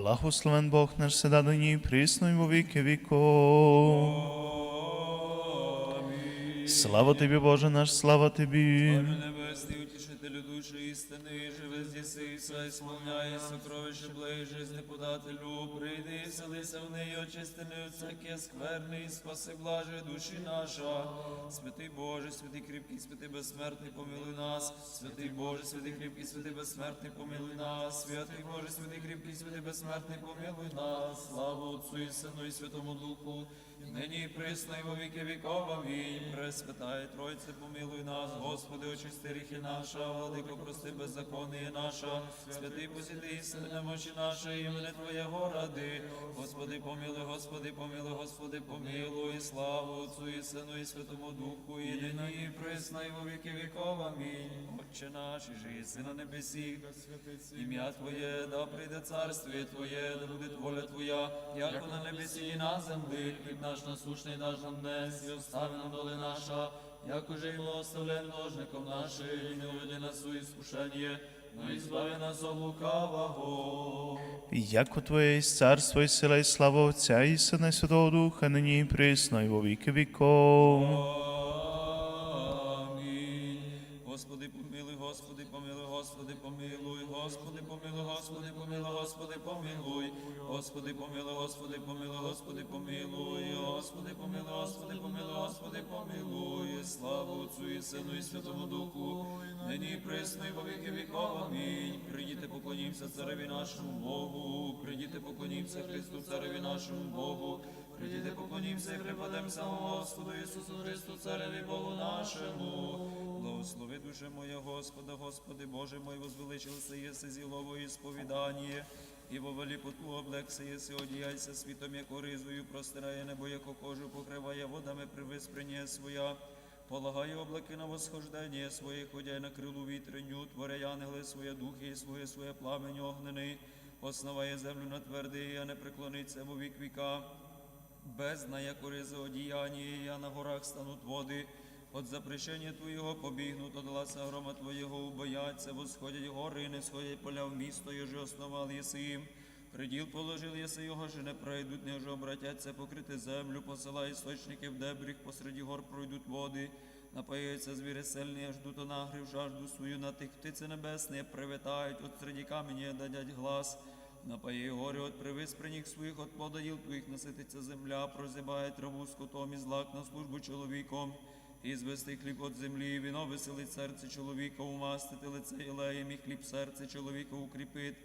Благословен Бог наш седа до ній, присно во віки віков. Слава тобі, Боже наш, слава тобі. Душі істини, живе здіси, все ісполняє сокровище ближ, жизни подателю, прийди, і селися в неї, очистини всяке скверний, спаси блаже душі наша. Святий Боже, святий кріпкий, святий безсмертний, помилуй нас. Святий Боже, святий кріпкий, святий безсмертний, помилуй нас. Святий Боже, святий кріпкий, святий безсмертний, помилуй нас. Слава Отцу і Сину і Святому Духу. І Нині і присно, і во віки віков. Амінь. Пресвятає Тройце, помилуй нас, Господи, очисти ріхи наша, владико, прости беззаконніє наша, святий посіди істини немочі наша, імени Твоєго ради. Господи, помилуй, Господи, помилуй, Господи, помилуй, славу Отцу і Сину і Святому Духу, і нині і присно, і во віки віков. Амінь. Отче наш, і жиє си на небесі, ім'я Твоє, да прийде царствіє Твоє, да буде воля Твоя, як на небесі і на землі, хліб наш насущний даш нам днес, і остави нам доли наша, як уже й благословлен должником нашим, і не уведи нас у іскушення, но і збави нас от лукавого. Яко Твоє є царство і сила і слава Отця і Сина Святого Духа, нині і присно, і во віки віков. Господи, помилуй, Господи, помилуй, Господи, помилуй, Господи, помилуй, Господи, помилуй, Господи, помилуй, славу Отцу і Сину і Святому Духу, нині присно, і во віки віков. Амінь. Прийдіте, поклонімося цареві нашому Богу, прийдіте, поклонімося Христу, цареві нашому Богу, прийдіте, поклонімося і припадемося Господу Ісусу Христу, цареві Богу нашому. Благослови душе моя Господа, Господи Боже мой, возвеличився єси зілово і сповідання, і во велипоту облекся єси, одіяйся світом, яко ризою, простирає небо, яко кожу покриває водами при виспрення своя. Полагає облаки на восхождення своє, ходяй на крилу вітреню, творяй ангели своє духи і слуги своє пламень огнений, основає землю на твердий, а не преклониться во вік віка. Бездна, як ризи одіяння, я на горах стануть води. От запрещення Твоєго побігнуть, от гласа грома Твоєго убояться, восходять гори, не сходять поля в місто, його ж основал єси. Приділ положив єси його, що не пройдуть, не ж обратяться покрити землю, посилай істочники в дебріх, посереді гор пройдуть води. Напоються звіри сильні, аж дуто нагрів жажду свою на тих птиці небесні, привітають, от середі камені дадять глас. Напои горі от привиспрених своїх, от подоїл твоїх насититься земля, прозябає траву скотом і злак на службу чоловіком. І звести хліб от землі, і віно веселить серце чоловіка, умастити лице ілеєм, і хліб серце чоловіка укріпить.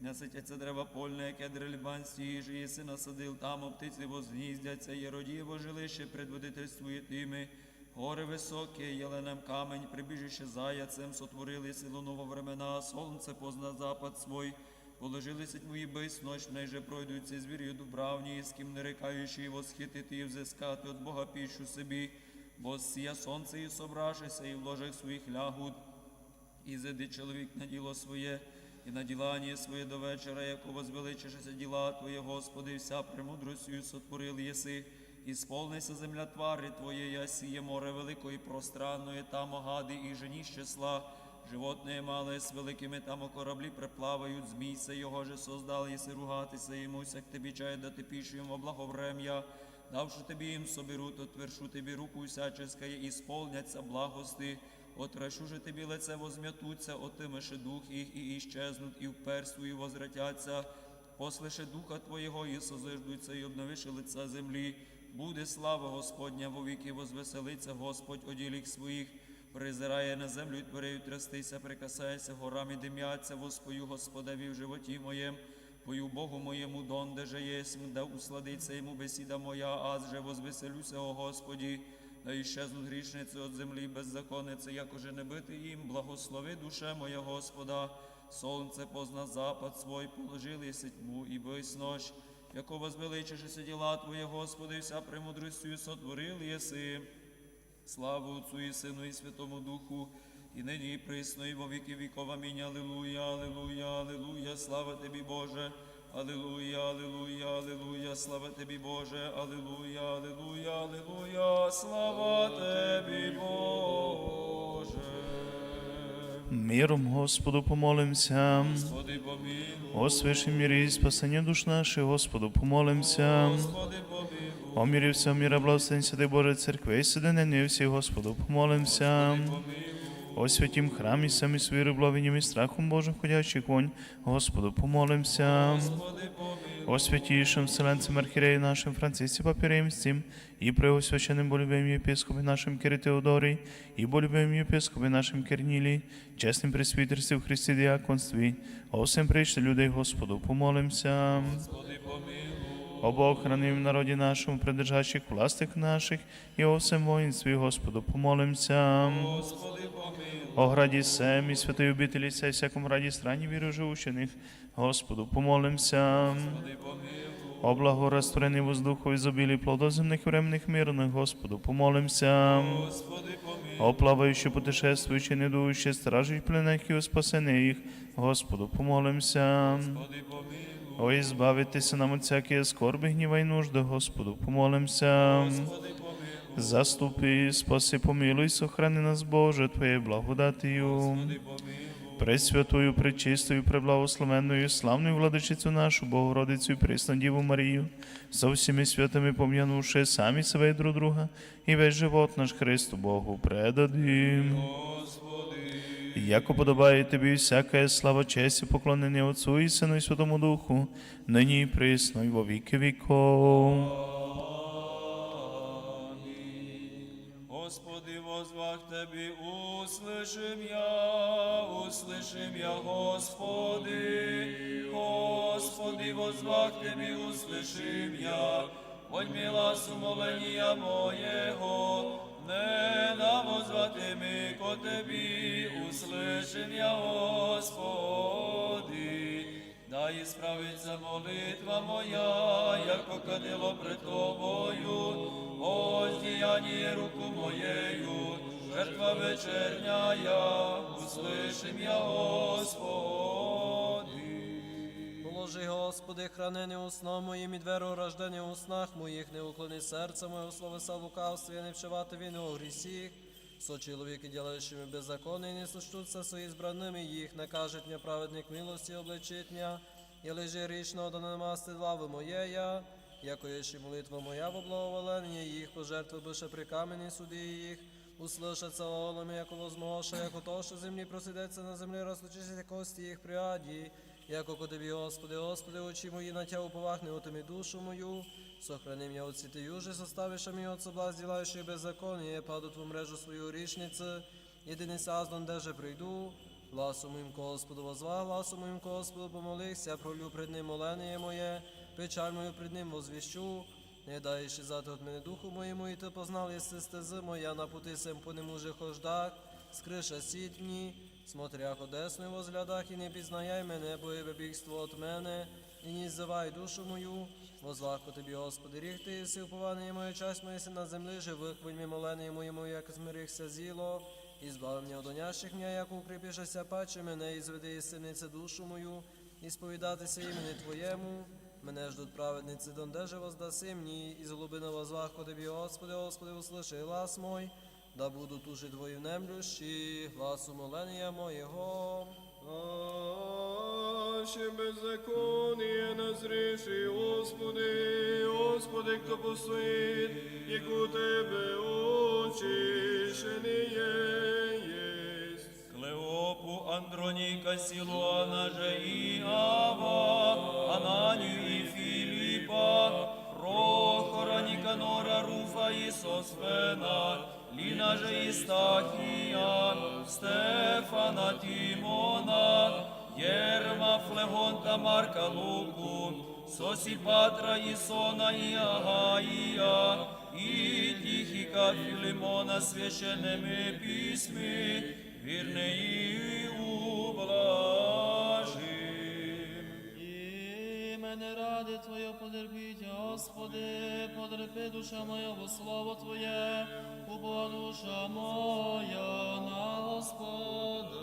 Наситяться дерева польне, яке дрельбан сіж, єси насадил, там оптиці возгніздяться, є родієво жилище, предводительствує тими. Гори високі, єленем камень, прибіжище заяцем, сотворили силу ново времена, сонце позна запад свой. Положилися твої бис, ночь же пройдуть звір'ю дубравні, з ким не рекаючи, восхитити і взискати от Бога піщу собі, бо сія сонце і собрашися, і в ложах своїх лягуть. І зайди чоловік на діло своє, і на ділання своє до вечора, яко возвеличишся діла Твоє, Господи, вся премудростю сотворил єси. І сповнися земля твари Твоє, я сіє море великої пространної, там огади і жені числа. Животне мале з великими там у кораблі приплавають, змійся, його же создал, єси ругатися йому, сяк тобі чай дати пішу йому благоврем'я давши тобі їм им соберут, твершу тобі руку всяческое, і сповняться благости, отрашу же тобі, лице возм'ятуться, отымеши дух их, и исчезнут, и вперс і возвратятся, послыше духа твоєго, и созиждуться, и обновиши лица земли. Буде слава Господня вовіки, возвеселиться Господь оділік своїх, призирає на землю, творею трястися, прикасається горами, дим'яться, воспою Господа, в животі моєм. Пою Богу моєму донде же єсмь, да усладиться йому бесіда моя, аз же возвеселюся, о Господі. Да іщезнуть грішниці от землі беззаконниці, як уже не бити їм, благослови душе моя Господа. Сонце позна запад свой, положили тьму і бись ночь. Яко возвеличишися діла Твоє, Господи, вся премудростю сотворил єси. Славу Отцу і Сину і Святому Духу, і нині і присно, і во віки віков. Амінь. Алілуя, алілуя, алілуя, слава Тобі, Боже. Алілуя, алілуя, алілуя, слава Тобі, Боже. Алілуя, алілуя, алілуя, слава Тобі, Боже. Миром Господу помолимся. Господи помилуй, О святім мірі і спасення душ наших, Господу помолимся. Господи помилуй, О мірі всього міра, благословен Святий Боже Церкви, і сиденені всі, Господу помолимся. О святім храмі, самі свіру, благовінням і страхом Божим, ходячих вонь, Господу помолимся. О святейшем Вселенцем Архиереи нашим Франциске Папе Римским, и преосвященным болюбим епископе нашим Кире Теодорий, и болюбим епископе нашим Кернилий, честным пресвитерстве в Христе диаконстве, о всем прийшли людей Господу, помолимся. Господи помилуй, О Бог, храни в народі нашому, придержащих властих наших, і о всем воїнстві, Господу, помолимся. Господи помилуй, О граді сем і святої обителі сей, всякому граді страні віру живущених, Господу, помолимся. Господи помилуй, О благорастворенный воздуху изобилии плодоземных временных мирных, Господу, помолимся. Господи помилуй, О плавающие, путешествующие, недующие, стражи пленных и о спасении их, Господу, помолимся. Господи помилуй, О избавитеся нам от всякие скорби, гнева и нужды, Господу, помолимся. Заступи, спаси, помилуй, сохрани нас, Боже, Твоєю благодатію. Пресвятую, пречистою, преблагословенною, славною владичицю нашу, Богородицю і присну Діву Марію, со всіми святими пом'янувши самі себе і друг друга, і весь живот наш Христу Богу предадим. Господи, Яко подобає тобі всяка слава, честь і поклонення Отцу і Сину і Святому Духу, нині і присно, і во віки віков. Господи, возвах Тебе, услышим я, услышим я, Господи, Господи, возвах Тебе, услышим я, Вонь мила сумолення моєго, не на возвати ми ко Тебі, услышим я, Господи, Дай справиться молитва моя, як покадило пред тобою, о здіянні руку моєю, жертва вечерняя, услышим я, Господи. Положи, Господи, хранене усно моїм і дверо рождення у снах моїх, не уклони серце моє, словеса в лукавстві, не вшивати вину у грісіх. Со чоловіки, ділаючими беззаконні, не сочтуться со избранными їх, не кажуть мне праведник милості обличить мя, і лежи річно, да не намасти слави моєя, яко єші молитва моя в благоволення їх, пожертви бише при камені суді їх, услышаться олами, яко возмоша, яко то, що землі просидеться на землі, розлучиться кості їх приаді, Яко ко тобі, Господи, Господи, очі мої на Тя уповах, не отими душу мою. Сохрани меня от сіти южи, составиш мені от соблазн, ділаючи беззаконие, паду твою мрежу свою річниці, єдиний саздон, де же прийду. Гласу моїм Господу возва, гласу моїм Господу помолився, пролю пред ним моление моє, печаль мою пред ним возвіщу. Не дай щезати от мене духу моєму, і ти познав, єси стези моя, на пути сем по нему же хождах, скриша сіть мені, смотрях одесною возглядах, і не пізнаяй мене, бо є бігство от мене, і не ззивай душу мою, возлаху тобі, Господи, ріг ти, єси уповання моя часть моя си на землі живих, вельми молення моєму, як змирихся зіло, і збави мене одонящих мене, як укріпішася паче мене, і зведи із сильниці душу мою, і сповідатися імені Твоєму. Мене ждуть праведниці, донде же воздаси мені, і з глибини возвах тобі, Господи, Господи, услыши глас мой, да буду тужи Твої внемлющі, гласу молення моєго. Наше беззаконие назреши, Господи, Господи, кто посвит, як у Тебе очищение есть. Клеопу, Андроніка, Сілуана же і Ава, Ананію і Філіпа, Прохора, Ніканора, Руфа і Сосфена, Ліна же і Стахія, Стефана, Тімона, Єрма, Флегонта, Марка, Луку, Сосіпатра, Ісона і Агаїя, і Тихіка, Філимона, священними письми, вірний ублажим. мене ради Твоя потерпіть, Господи, потерпи душа моя, бо слово Твоє, убо душа моя на Господа.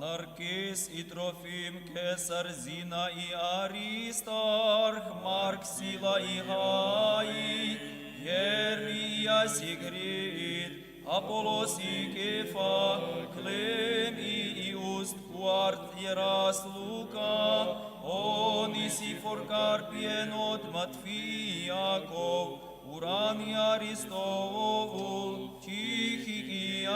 Наркис і Трофім, Кесар, Зіна і Арістарх, Марк, Сіла і Гаї, Єрмія, Сігрід, Аполос і Кефа, Клим і Іуст, Кварт, Єрас, Лука, on isi pienot Matfiakov, urani Aristovovul, tihi i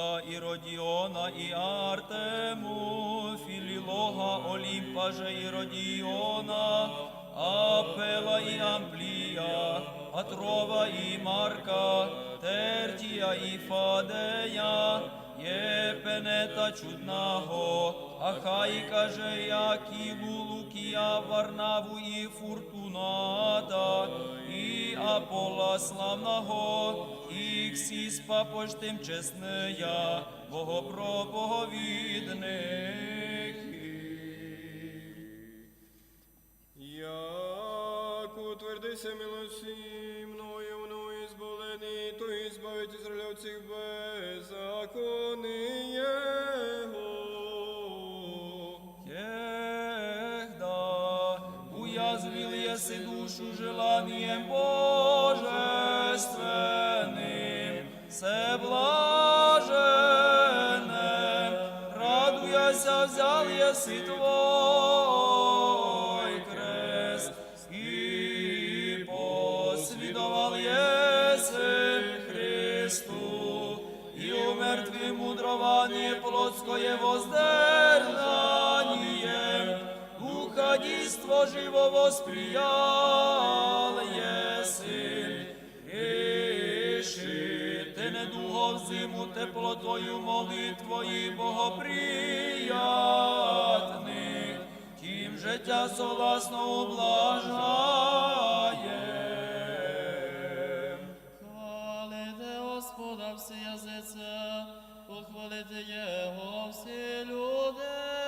Иуда, и Родиона, и Артему, Филилога, Олимпа же и Родиона, Апела и Амплия, Атрова и Марка, Тертия и Фадея, Єпенета чудного, Ахаїка же Якілу, Лукія, Варнаву і Фуртуната, і Апола славного, і Ксіспа поштим чесния, богопроповідних. Як утвердися милості мною, зболені, то і збавить Ізраїля всіх беззаконний Його. Ехда, уязвил еси душу желанием божественным, се блаженным, радуяся взял еси твой крест, и посвидовал еси Христу, и умертви мудрование плотское воздержание, уходиство живо восприял еси. Иши, ти не дуго в зиму теплотою молитвої богоприятних, тим життя согласно облажає. Хвалите Господа всі язиці, похвалите Його всі люди.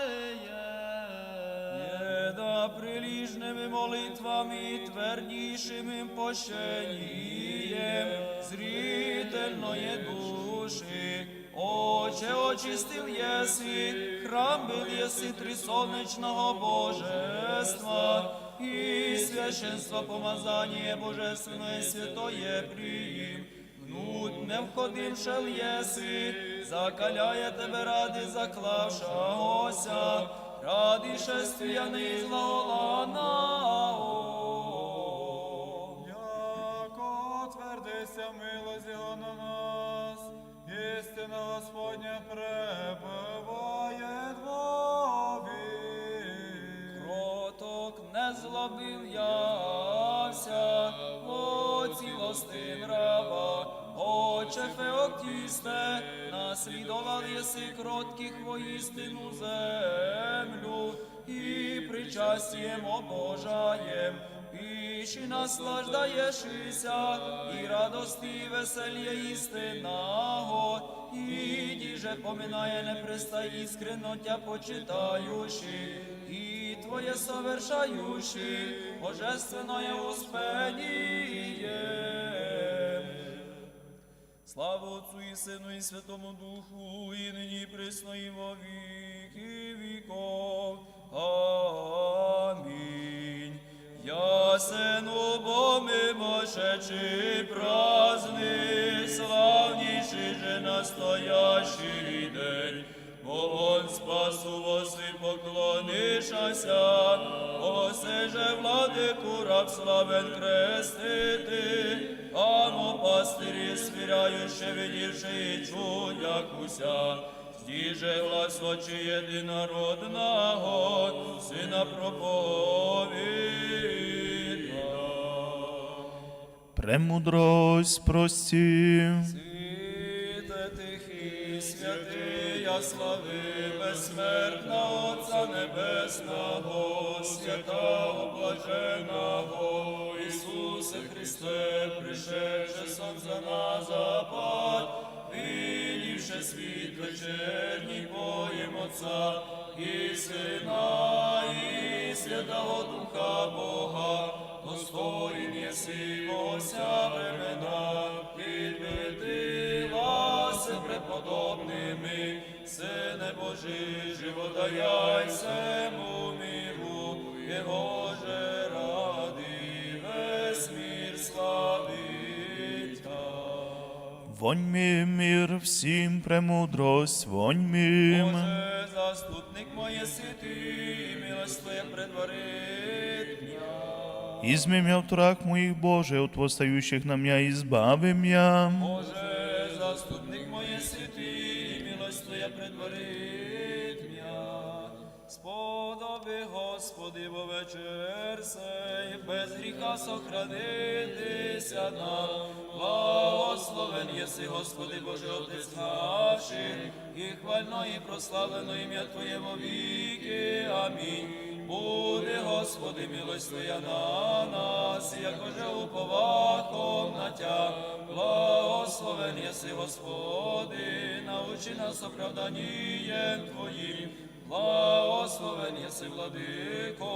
Приліжними молитвами твердішим пощенієм зрительної душі. Оче очистив єси, храм был єси трисонечного божества, і священство помазання божественное святое приїм. Внуть не входивши єси, закаляє тебе ради заклавшагося, ради шествия неізлаголаного. Яко твердися милость Його на нас, істина Господня пребыває вовік. Кроток не злобив явся, о цілости нрава, Отче Феоктісте, наслідував єси кротких воістину землю, і причастієм обожаєм, піші наслаждаєшися, і радости і весельє істинного, і діже поминає непреста іскренно тя почитаючи, і Твоє совершаючи, божественное успеніє. Слава Отцу і Сину і Святому Духу, і нині присно, і во віки віков. Амінь. Ясен обомимошечий праздник, славніший же настоящий день. Молон спасу воси поклонишася, осе же владику раб славен крестити, амо пастирі свіряюще видівши і чудякуся, здіже глас очі єдинородного, сина проповіда. Премудрость прості. Слави безсмертна Отця Небесного, святого блаженого, Ісусе Христе, пришедше сам за нас запад, видівши світ вечерній поєм Отця і Сина, і Святого Духа Бога, достоїн єси ося времена, підбити вас преподобними, Сине Божий, живодаяй всему миру, Його же ради весь мир славить. Вонь ми мир всім премудрость, вонь ми. Боже, заступник моє святий, милость Твоя предварит меня. Измемя в турах моих Боже, от восстающих на меня избави меня. Боже, Господи, во вечер сей, без гріха сохранитися нам. Благословен єси, Господи, Боже, Отець наших, і хвально і прославлено ім'я Твоє во віки. Амінь. Буде, Господи, милость Твоя на нас, якоже уповахом на Тя. Благословен єси, Господи, научи нас оправданням Твоїм. Благословен єси, владико,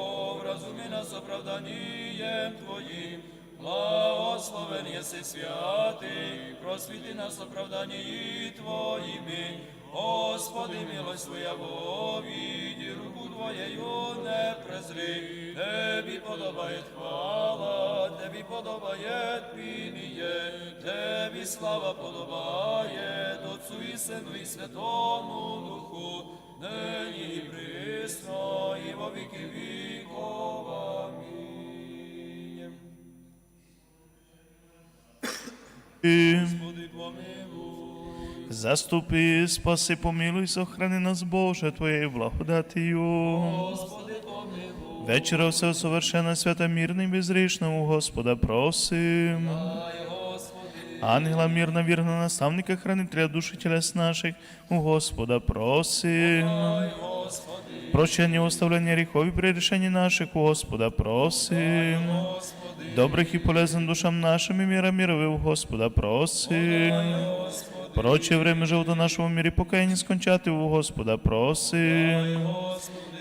вразумі нас оправданням Твоїм. Благословен єси святий, просвіти нас оправданні Твоїми. Господи, милость Твоя вовіді, руку Твоєю не презри. Тебі подобає хвала, Тебі подобає пініє, Тебі слава подобає, Отцу і Сину і Святому Духу, нині і присно, і во віки віков. Амінь. Господи, помилуй. Заступи, спаси, помилуй, сохрани нас, Боже, Твоєю благодатію. Господи, помилуй. Вечора все совершенно свята мирна і безрішна у Господа просим. Дай. Ангела мирна, вірна наставника, хранителя душі тілес наших, у Господа просим. Прощення, оставлення гріхов і прирішення наших, у Господа просим. Добрих і полезних душам нашим і міра мірових, у Господа просим. Проче время живота нашого мірі покаяння скончати, у Господа просим.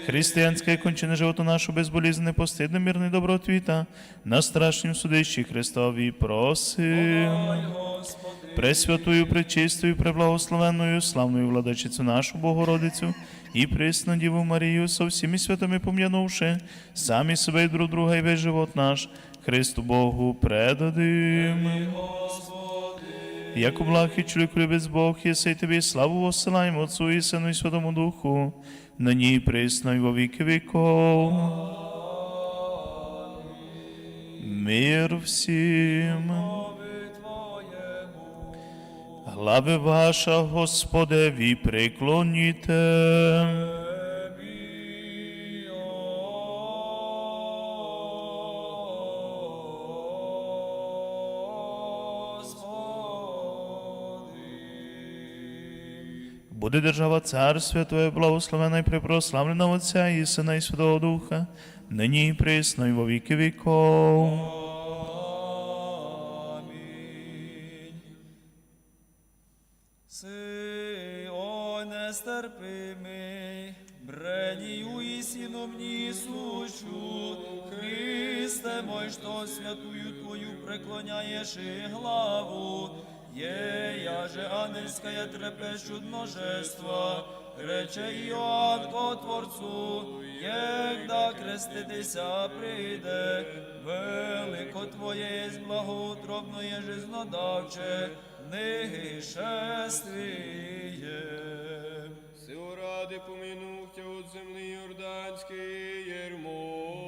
Християнське кончене живота нашого безболізне, постидне, мирне добротвіта, на страшнім судищі Христові просим. Пресвятую, пречистою, преблагословенною, славною владичицю нашу Богородицю і присну Діву Марію со всіми святами пом'янувши, самі себе і друг друга і весь живот наш Христу Богу предадим. Як благ і чоловік любець Бог, єси тобі славу посилаємо Отцу і Сину і Святому Духу, нині і присно і во віки віков. Мир всім. Глави ваша, Господеві, приклоніте. Буде держава царствя Твоє, благословена і припрославлена Отця і Сина і Святого Духа, нині і присно і во віки віков. Амінь. Си, о нестерпимий, бренію і сіном сущу, Христе мой, що святую Твою преклоняєш і главу, Є, я же ангельская трепещу множества, рече Іоанн ко Творцу, єгда креститися прийде, велико Твоє єсть благоутробне жизнодавче, ниги шествіє. Сил ради помінув тя от землі Йорданський Єрмонімський.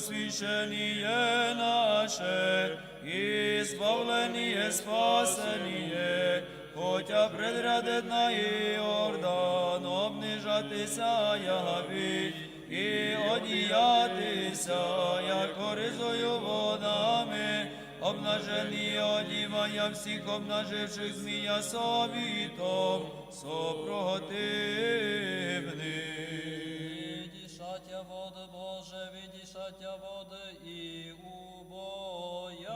Це наше, і збавлення спасення, хотя предрядет на Іордан, обнижатися ягавіть, і одіятися, як ризою водами, обнажені одівання всіх обнаживших змія совітом, сопротивних. Відішаття води і убояшася.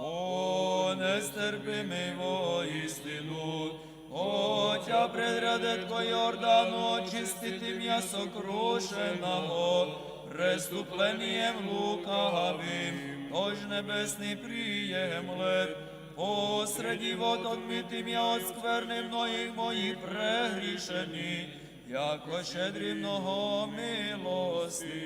О, нестерпимий воістину, Отя предрядетко Йордану, очистити м'ясо крушеного, преступлением лукавим, тож небесний приємлет, посреди вод отмитим я от скверни многих моїх прегрішені, яко щедрі много милостив.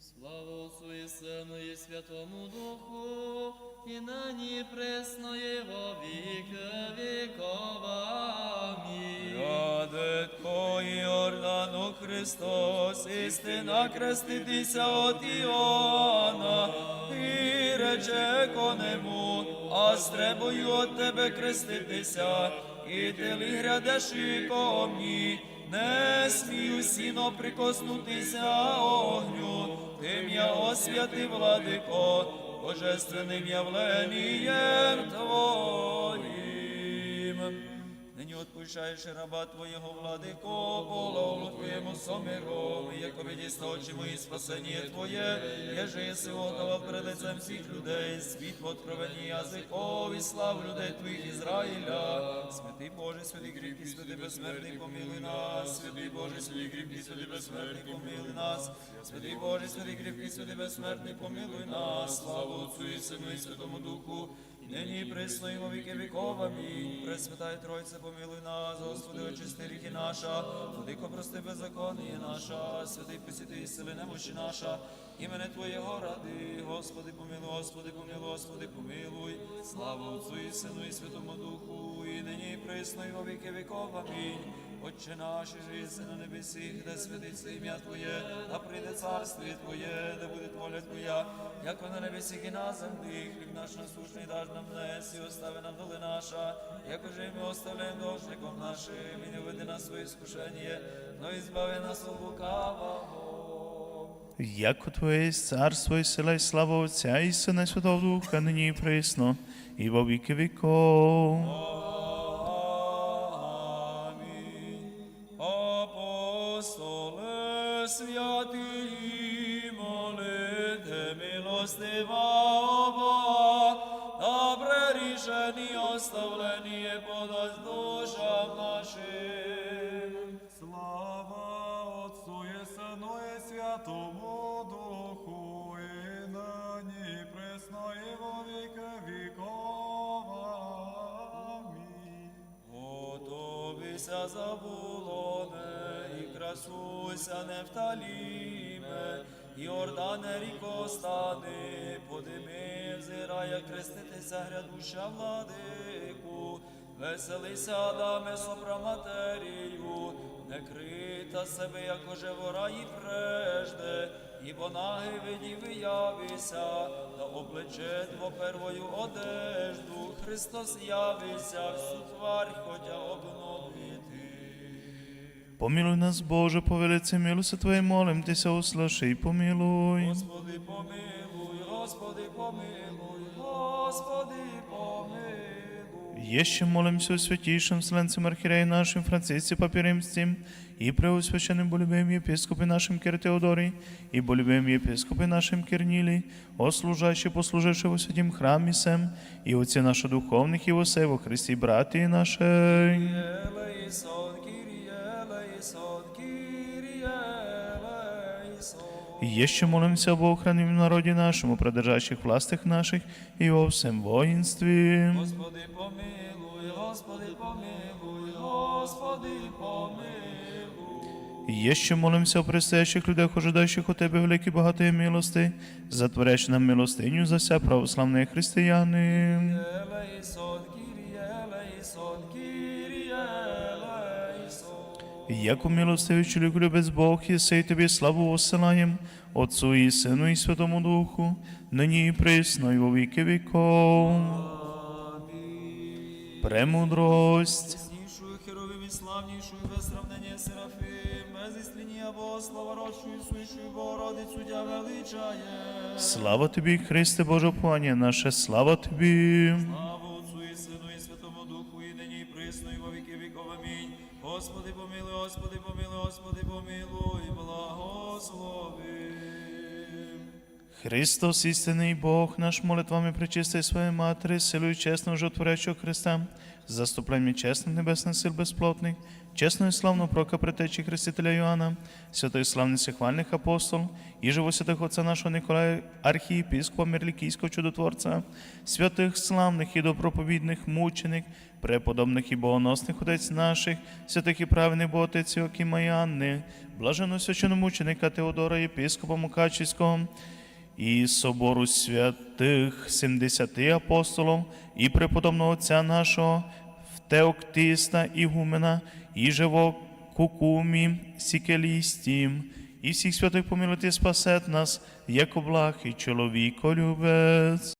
Слава Отцу і Сину і Святому Духу, і нині пресно і во віки віков. Амінь. Ради Твої, Ордану Христос, істина креститися от Іоанна, і рече конему, а стребую от Тебе креститися, і ти ли грядеш і ко мені, не смію сіно прикоснутися огню, тим я освятив владико, божественним явленієм Твоїм. Отпущаєш раба Твоєго владико, полову Твоєму сомиром, яко відісно очі мої спасення Твоє, єже єси готова перед лицем всіх людей, світ в откровенні язикові, слав людей Твоїх Ізраїля. Святий Боже, святий кріпкий, святий безсмертний, помилуй нас, святий Боже, святий кріпкий, святий безсмертний, помилуй нас, святий Боже, святий кріпкий, святий безсмертний, помилуй нас, слава Отцю і Сину і Святому Духу, нині і во віки віков. Амінь. Пресвятая Тройце, помилуй нас, Господи, очисти ріхи наша, Владико, прости беззаконніє наша, святий посіти сили немощі наша, імене Твоєго ради, Господи, помилуй, Господи, помилуй, Господи, помилуй, слава Отцу і Сину і Святому Духу, і нині присно во віки віков. Амінь. Отче наш, єси на небесі, де святиться ім'я Твоє, да прийде царство Твоє, да буде воля Твоя, як на небесі і на землі, хліб наш насущний даж нам днес, і остави нам доли наша, як уже ми оставляємо должником нашим, і не веди нас своє скушення, но і збави нас від лукавого. Яко Твоє є царство і сила і слава Отця і Сина і Святого Духа, нині і присно, і во віки віков. Готовися забулоне і красуйся Нефталіме, Йордане ріко стани, подими, взирає креститися грядуща владику, веселися Адаме сопраматерію, не крита себе, як уже вора і прежде, ібо наги виді виявися, та облече тво первою одежду, Христос явися, всю тварь Помилуй нас, Боже, по велице милости Твоей, молим Тися, услыши и помилуй. Господи, помилуй, Господи, помилуй, Господи, помилуй. Еще молимся о святейшем Вселенцем Архиерея нашим Франциске Папе Римским и преосвященном болюбим епископе нашим Кир Теодорий и болюбим епископе нашим Кирнилий, о служащий, послуживший во святім храмі сем, и отцы наших духовных и восе во Христе братья наши. Елейсон, Кирие, Елейсон, Кирие, Елейсон. Еще молимся об охранимом народе нашему, продержащих властях наших и во всем воинстве. Господи, помилуй, Господи, помилуй, Господи, помилуй. Еще молимся о предстоящих людях, ожидающих у Тебе великі багатої милости, затворящи нам милостиню за вся православні християни. Елейсон, Кирие, Елейсон, Кирие, Яку милостивий чоловік любець Бог, єси й Тобі славу осилаєм, Отцу і Сину і Святому Духу, нині і присно, і во віки віков. Премудрость. Яснейшую, херовим и славнейшую, без сравнения Серафим, без истления Богослова, родшую, сущую Богородицу, Тя величає. Слава Тобі, Христе Боже, Пані наше, слава Тобі. Слава Отцу і Сину і Святому Духу, і нині і присно, і во віки віков. Амінь. Господи, Господи, помилуй, Господи, помилуй, благослови. Христос, істинний Бог, наш молитвами причисти своєї Матері, силою чесного животворячого Христа, заступленням чесних небесних сил безплотних, чесного і славного прока притечі Хрестителя Йоанна, святої славниці хвальних апостол, і живо святих отця нашого Николая, архієпископа Мерлікійського чудотворця, святих славних і доброповідних мучених, преподобних і богоносних отець наших, святих і праведних Боготець Іоакима і Анни, блаженно священномученика Теодора, єпископа Мукачівського, і собору святих сімдесяти апостолів, і преподобного отця нашого Теоктиста Ігумена, і Кукумі, Сікелістім, і всіх святих помилуйте, спасет нас, як облах і чоловіко любець.